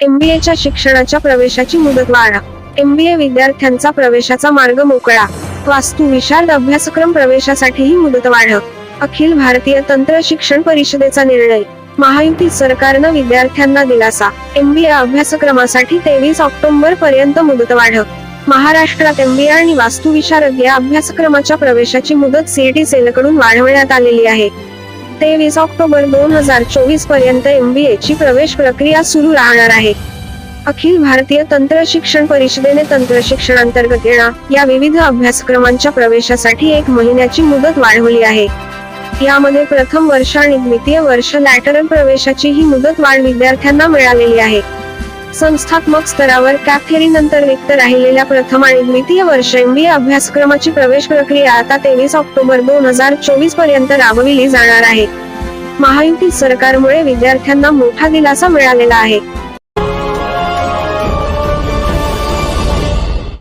एमबीएच्या शिक्षणाच्या प्रवेशाची मुदतवाढ एमबीए विद्यार्थ्यांचा प्रवेशाचा मार्ग मोकळा. वास्तू विशारद अभ्यासक्रम प्रवेशासाठीही मुदतवाढ अखिल भारतीय तंत्र शिक्षण परिषदेचा निर्णय. महायुती सरकारनं विद्यार्थ्यांना दिलासा. एमबीए अभ्यासक्रमासाठी तेवीस ऑक्टोबर पर्यंत मुदतवाढ महाराष्ट्रात एमबीए आणि वास्तुविशारद या अभ्यासक्रमाच्या प्रवेशाची मुदत सीईटी सेलकडून वाढवण्यात आलेली आहे. तेवीस ऑक्टोबर दोन हजार चोवीसपर्यंत एमबीए ची प्रवेश प्रक्रिया सुरू राहणार आहे. अखिल भारतीय तंत्र शिक्षण परिषदेने तंत्र शिक्षणांतर्गत येणा या विविध अभ्यासक्रमांच्या प्रवेशासाठी एक महिन्याची मुदत वाढवली आहे. यामध्ये प्रथम वर्ष आणि द्वितीय वर्ष लॅटरल प्रवेशाची ही मुदत वाढ विद्यार्थ्यांना मिळालेली आहे. संस्थात्मक स्तरावर कॅथेरी नंतर रिक्त राहिलेल्या प्रथम आणि द्वितीय वर्ष एमबीए अभ्यासक्रमाची प्रवेश प्रक्रिया आता तेवीस ऑक्टोबर दोन हजार चोवीसपर्यंत राबविली जाणार आहे. महायुती सरकारमुळे विद्यार्थ्यांना मोठा दिलासा मिळालेला आहे.